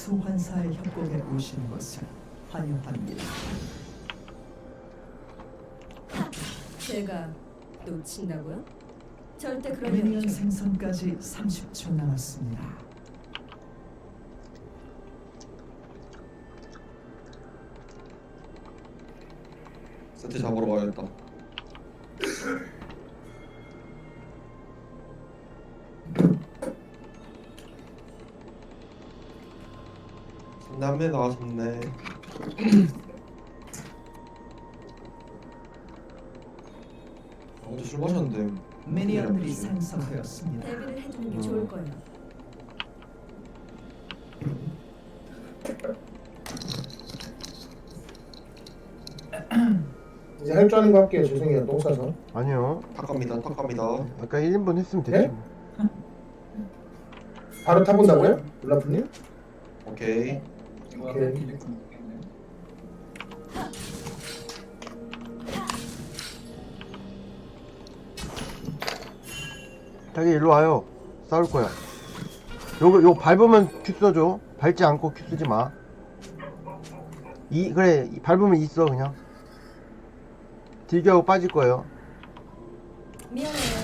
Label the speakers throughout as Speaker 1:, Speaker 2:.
Speaker 1: 소환사의 협곡에 오신 것을 환영합니다.
Speaker 2: 제가 놓친다고요? 절대 그럴 리
Speaker 1: 미니언
Speaker 2: 없죠.
Speaker 1: 생성까지 30초 남았습니다.
Speaker 3: 세트 잡으러 가야겠다. 남매 나왔네. 어제 술 마셨는데
Speaker 1: 미니언들이 생성되었습니다.
Speaker 2: 대비를 해두는 게
Speaker 3: 음.
Speaker 2: 좋을 거예요.
Speaker 4: 이제 할 줄 아는 거 할게요. 죄송해요. 똥 싸서.
Speaker 5: 아니요.
Speaker 3: 탁합니다. 탁합니다.
Speaker 5: 아까 1인분 했으면 되지.
Speaker 4: 네?
Speaker 5: 뭐.
Speaker 4: 바로 타본다고요? 울라프님?
Speaker 3: 오케이.
Speaker 4: 오케이.
Speaker 5: 자기 일로 와요. 싸울 거야. 요거 요거 밟으면 큐 써줘. 밟지 않고 큐 쓰지 마. 이 그래 이 밟으면 있어 그냥. 딜교하고 빠질 거예요.
Speaker 2: 미안해요.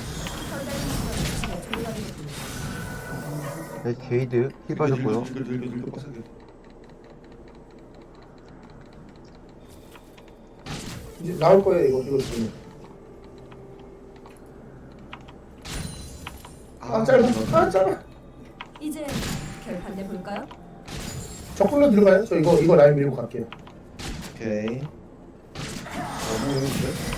Speaker 5: 네, 게이드 힐 빠졌고요.
Speaker 3: 들겨 들겨 들겨 빡세게.
Speaker 4: 이제 나올 거예요. 이거 이거 지금. 아 짧아. 아 짧아.
Speaker 2: 이제 결판 내볼까요?
Speaker 4: 적불로 들어가요. 저 이거 이거 라인 밀고 갈게요.
Speaker 3: 오케이. 어, 뭐 있는데?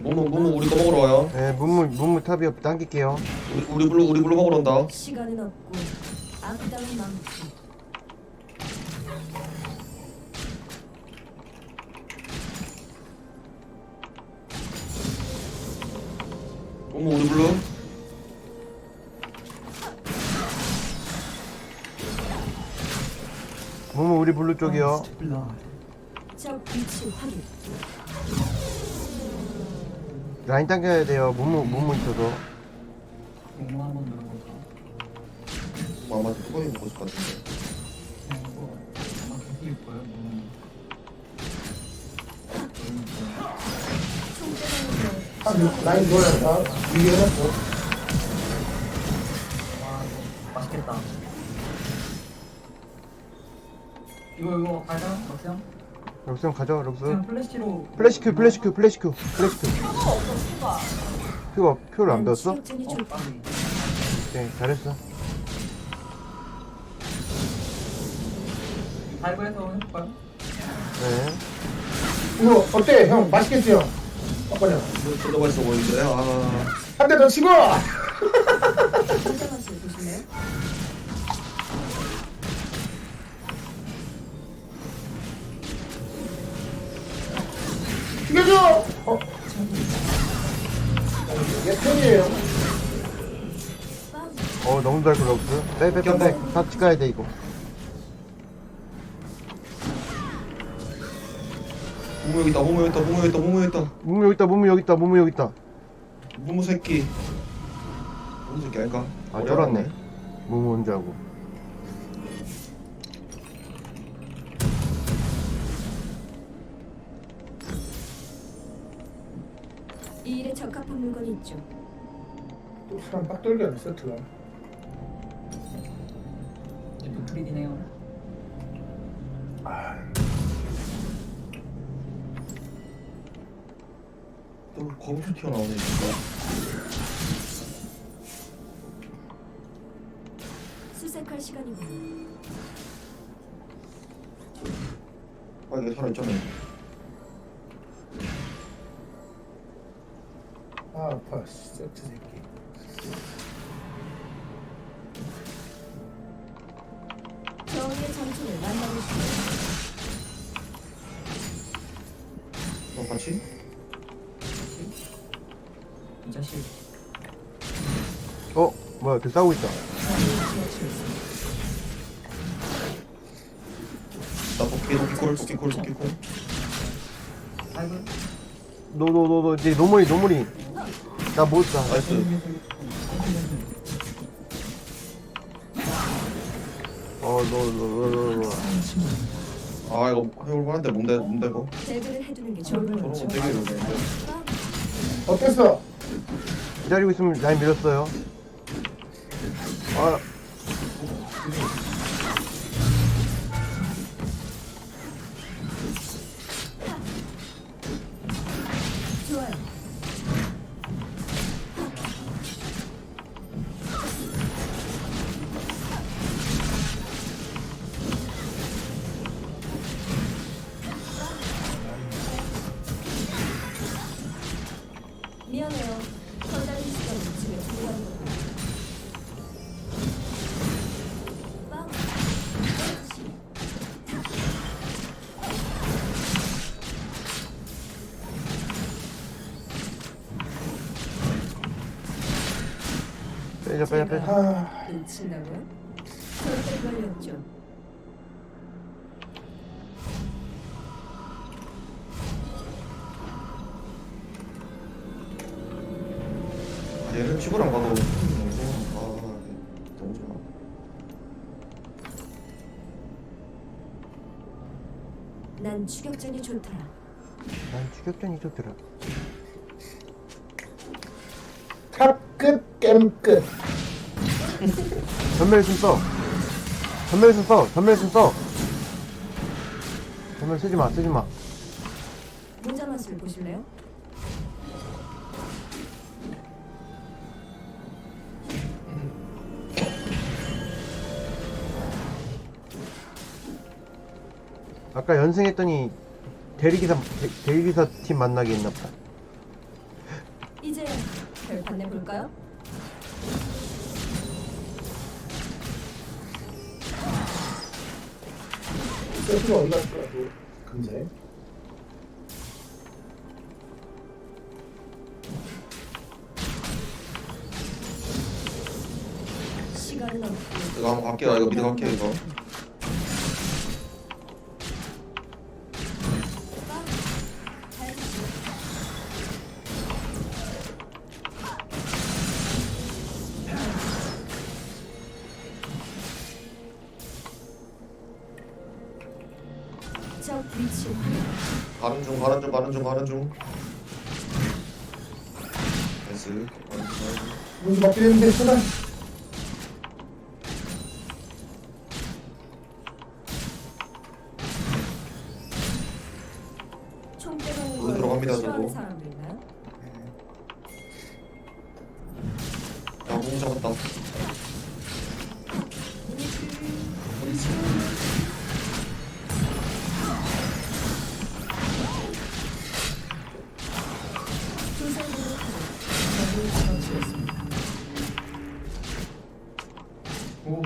Speaker 3: 모모 모모 우리 거 먹으러 와요.
Speaker 5: 네, 문물 문물 탑이 옆 당길게요.
Speaker 3: 우리 우리 불러 우리 불러 먹으러 온다.
Speaker 2: 시간은 없고 악당은 많 고
Speaker 3: 모모 우리 불러.
Speaker 5: 문물 우리 블루 쪽이요.
Speaker 1: First blood.
Speaker 2: 적 위치 확인.
Speaker 5: 라인 당겨야 돼요. 문물 있어서.
Speaker 3: 뭐 아마 뚜껑이 먹고 같은데.
Speaker 4: 아 밀- 라인 좋아요. 다 밀게 해놨어.
Speaker 6: 맛있겠다. 이거 이거 가자, 럭스형.
Speaker 5: 럭스 형 가져 럭스.
Speaker 6: 그냥 플래시로.
Speaker 5: 플래시 큐 플래시 큐 플래시 큐 플래시 큐. 큐가 큐를 안 배웠어?
Speaker 2: 치욕전이
Speaker 6: 어,
Speaker 2: 좀
Speaker 6: 빨리.
Speaker 5: 네 잘했어.
Speaker 6: 발브에서 해볼까요?
Speaker 5: 네.
Speaker 4: 이거 어때 형? 맛있겠지 형? 아빠냐.
Speaker 3: 이거 진짜 맛있어 보이는데. 아.
Speaker 4: 한 대 더 치고.
Speaker 2: 혼자?
Speaker 4: 죽여줘. 어. 얘 편이에요.
Speaker 2: 빵.
Speaker 5: 어 너무 잘그 럭스. 빼빼빼빼. 다 찍어야 돼 이거.
Speaker 3: 모모 여기 있다. 모모 여기 있다. 모모 여기 있다. 모모 여기 있다.
Speaker 5: 문물 여기 있다 문물 여기 있다 문물 여기 있다.
Speaker 3: 모모 새끼. 모모 새끼 아닐까?
Speaker 5: 아 쫄았네. 언제 하고.
Speaker 2: 이 일에 적합한 물건이 있죠.
Speaker 4: 또 사람 빡돌게 하네 세트가.
Speaker 6: 이거 프리디네요.
Speaker 3: 또 거북이 튀어나오네 진짜.
Speaker 2: 수색할 시간이군요.
Speaker 3: 아 이게 살아있잖아.
Speaker 4: 아 아파 씨, 세트 새끼.
Speaker 2: 정의의 전투를 만나고 싶어요.
Speaker 3: 너 같이?
Speaker 6: 이 자식.
Speaker 5: 어? 뭐야 걔 싸우고 있다 나볼게너너 너 너 이제 노무리 노무리 나 못다
Speaker 3: 나이스
Speaker 5: 어너너너너너
Speaker 3: 아 이거 해볼 만한데 뭔데 뭔데 이거
Speaker 2: 제거를 해두는 게 좋을 것 같죠.
Speaker 4: 어땠어?
Speaker 5: 기다리고 있으면 라인 밀었어요 아.
Speaker 2: 미안해요.
Speaker 5: 빼자 빼자 빼자
Speaker 4: 아?
Speaker 2: 절대 걸렸죠.
Speaker 3: 얘는 피부랑 봐도 너무 아 너무 좋아
Speaker 2: 난 추격전이 좋더라.
Speaker 5: 난 추격전이 좋더라
Speaker 4: 탑끝 겜끝
Speaker 5: 전멸 좀써. 전멸 좀써. 전멸 좀써. 전멸 쓰지 마 쓰지마.
Speaker 2: 문자 맛을 보실래요?
Speaker 5: 아까 연승했더니 대리기사 대, 대리기사 팀 만나게 했나 보다.
Speaker 2: 이제 별판 내볼까요?
Speaker 4: 세트가 어디 갔을 거야 그 금세
Speaker 2: 시간은
Speaker 3: 이거 한번 갈게요. 이거 미드 갈게요 이거 중 나이스.
Speaker 4: 먹긴 했는데 쓰다
Speaker 6: 오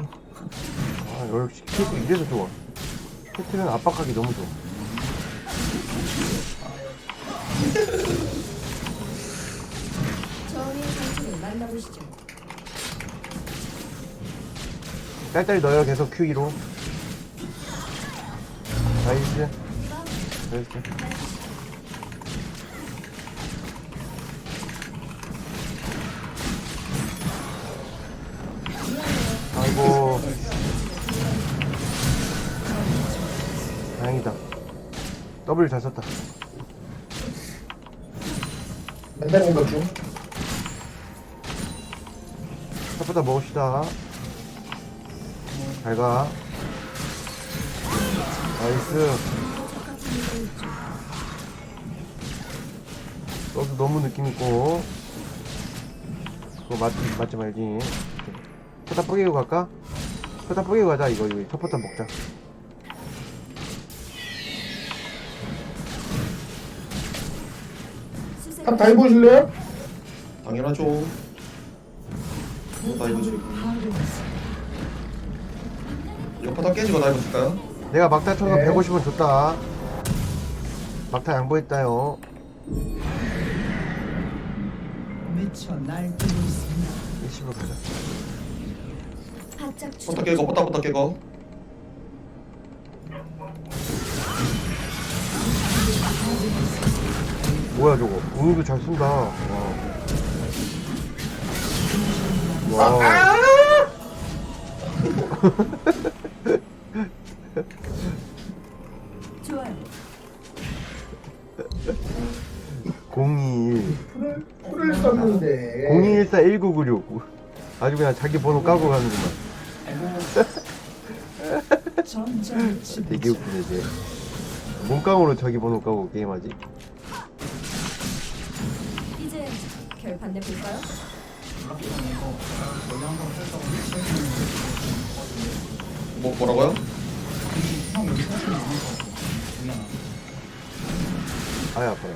Speaker 5: 아 역시 캐트 이래서 좋아. 캐트는 압박하기 너무 좋아.
Speaker 2: 만나보시죠.
Speaker 5: 딸딸이 넣어요 계속 Q2로. 나이스. 나이스 다행이다. 더블 잘 썼다.
Speaker 4: 맨날 공격 중.
Speaker 5: 첫부터 먹읍시다. 잘 가. 나이스. 너도 너무 느낌있고. 그거 맞, 맞지 말지. 포탑 뿌기고 갈까? 포탑 뿌기고 가자 이거 이거 첫 포탑 먹자
Speaker 4: 탑 다이 보실래요?
Speaker 3: 당연하죠 어, 다이브 지금 이거 포탑 깨지고 다이브 쓸까요?
Speaker 5: 내가 막타 쳐서
Speaker 4: 네.
Speaker 5: 150원 줬다 막타 양보했다요
Speaker 1: 미쳐 날 뛰고 있습니다.
Speaker 5: 20으로 가자
Speaker 2: 바짝
Speaker 3: 버터
Speaker 2: 주저.
Speaker 3: 깨고 버터 버터 깨고
Speaker 5: 뭐야 저거 으그 잘 쓴다 와. 와.
Speaker 4: 좋아요. 공이
Speaker 5: 014 1996 아주 그냥 자기 번호 까고 가는구만 되게 웃기네 쟤 몸깡으로 자기 번호 까고 게임하지?
Speaker 2: 이제 결판 내볼까요?
Speaker 3: 뭐 뭐라고요?
Speaker 5: 아야 아파요.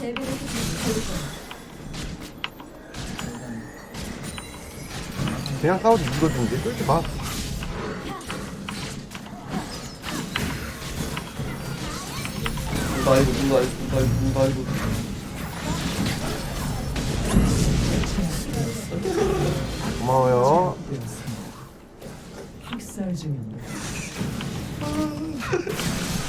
Speaker 2: 데뷔를 해줄 거
Speaker 5: 그냥 싸워도 이거든데 쫄지 마
Speaker 3: 다이브 다이브 다이브 다이브
Speaker 5: 고마워요
Speaker 1: 학살 중입니다. 제압되었습니다.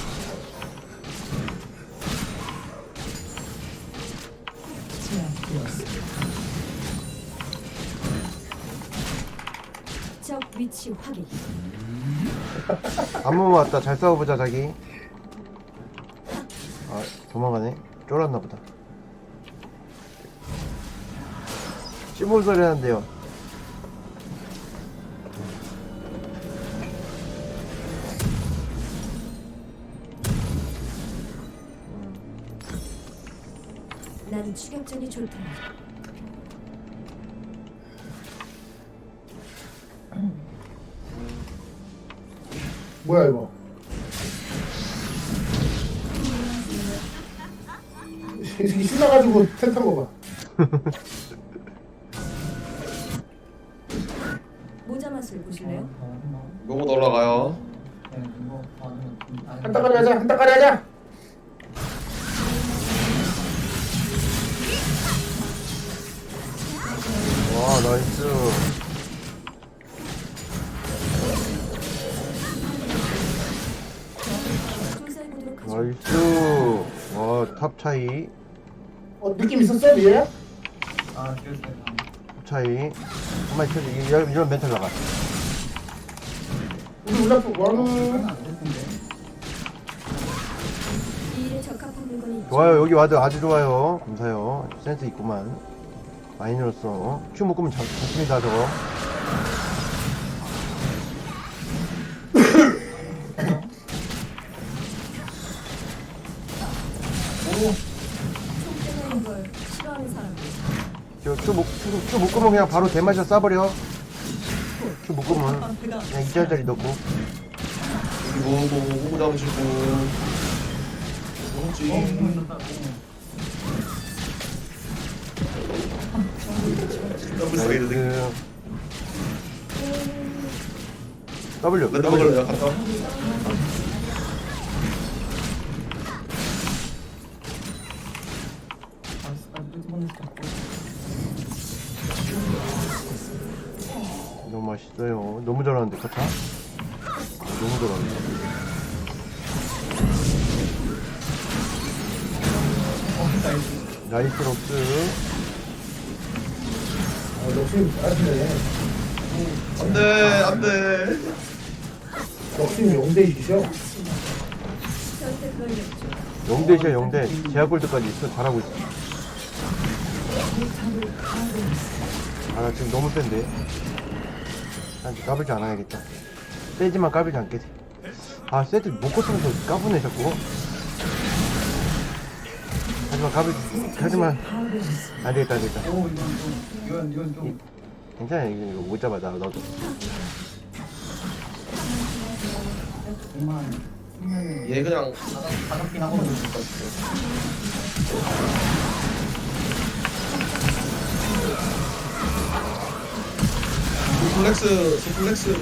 Speaker 2: 위치 확인.
Speaker 5: 안무 왔다. 잘 싸워보자 자기. 아 도망가네. 쫄았나 보다. 시몬 소리 하는데요.
Speaker 2: 난 추격전이 좋다.
Speaker 4: 뭐야, 이거. 이 새끼 신나가지고 텐탄 거 봐.
Speaker 2: 모자 맛을 보실래요?
Speaker 3: 요거 올라가요
Speaker 4: 한 따까리 하자, 한 따까리 하자.
Speaker 5: 와 나이스 나이스. 와탑 차이.
Speaker 4: 어, 느낌 있었어, 얘야?
Speaker 6: 아 내가
Speaker 5: 탑 차이. 한마디 쳐줘. 이런, 이런 멘탈 나가.
Speaker 4: 우리 올라프
Speaker 6: 하면
Speaker 4: 왕.
Speaker 6: 안될 텐데.
Speaker 2: 이 일에 적합한 물건이.
Speaker 5: 좋아요. 여기 와도 아주 좋아요. 감사해요. 센스 있구만. 많이 늘었어 큐 묶으면 좋, 좋습니다 저거
Speaker 2: 총 때리는 걸 싫어하는 사람.
Speaker 5: 저큐 묶, 큐, 큐 묶으면 그냥 바로 대마셔 쏴버려 큐 묶으면 그냥 2짜리짜리 넣고
Speaker 3: 분 뭐지
Speaker 6: 어 보인다
Speaker 3: 더블 사이드 등
Speaker 5: 나이스 W W
Speaker 6: 아끄
Speaker 5: 너무 맛있어요. 너무 잘하는데 카타? 너무 잘하는데.
Speaker 6: 어 나이스
Speaker 5: 나이스 록스
Speaker 4: 아.
Speaker 3: 안돼 안돼.
Speaker 4: 역시
Speaker 2: 리 없죠.
Speaker 5: 영대시야 영대. 제약 골드까지 있어. 잘하고 있어 아 나 지금 너무 센데. 난 이제 까불지 않아야겠다. 세지만 까불지 않겠지. 아 세트 먹고 쓰면서 까부네 자꾸. 하지만 까불 하지만.
Speaker 6: 이건 좀 이건 이건 좀
Speaker 5: 괜찮아 이거 못 잡아 나
Speaker 6: 생명이
Speaker 3: 얘 그냥
Speaker 6: 가볍긴 하거든요
Speaker 3: 소 플렉스 소플렉스.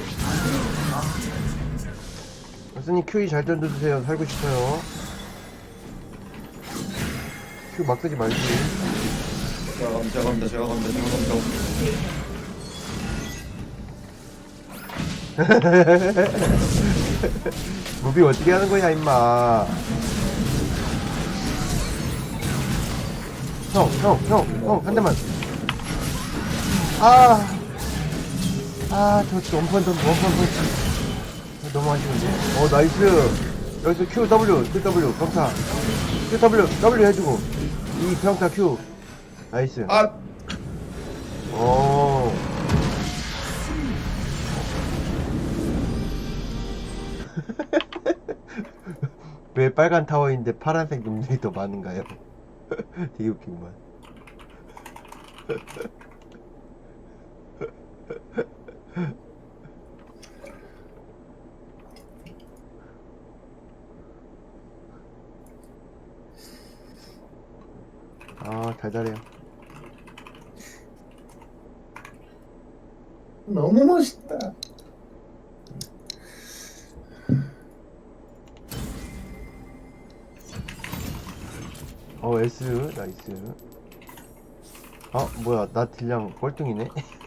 Speaker 5: 선생님 큐이 잘 던져주세요. 살고 싶어요. 큐 막 쓰지 말지.
Speaker 3: 제가 갑니다 제가 갑니다 제가 갑니다 제가 갑니다.
Speaker 5: 무비 어떻게 하는 거야 임마. 형 형 형 형 한 대만. 아 아저 원펀 던 원펀 펀치 너무 아쉬운데? 어, 나이스. 여기서 Q, W, Q, W, 평타. Q, W, W 해주고. 이 평타 Q. 나이스.
Speaker 3: 아
Speaker 5: 오. 왜 빨간 타워인데 파란색 놈들이 더 많은가요? 되게 웃기구만. 아, 달달해요.
Speaker 4: 너무 멋있다.
Speaker 5: 어, S, 나이스. 아, 뭐야, 나 딜량 꼴등이네?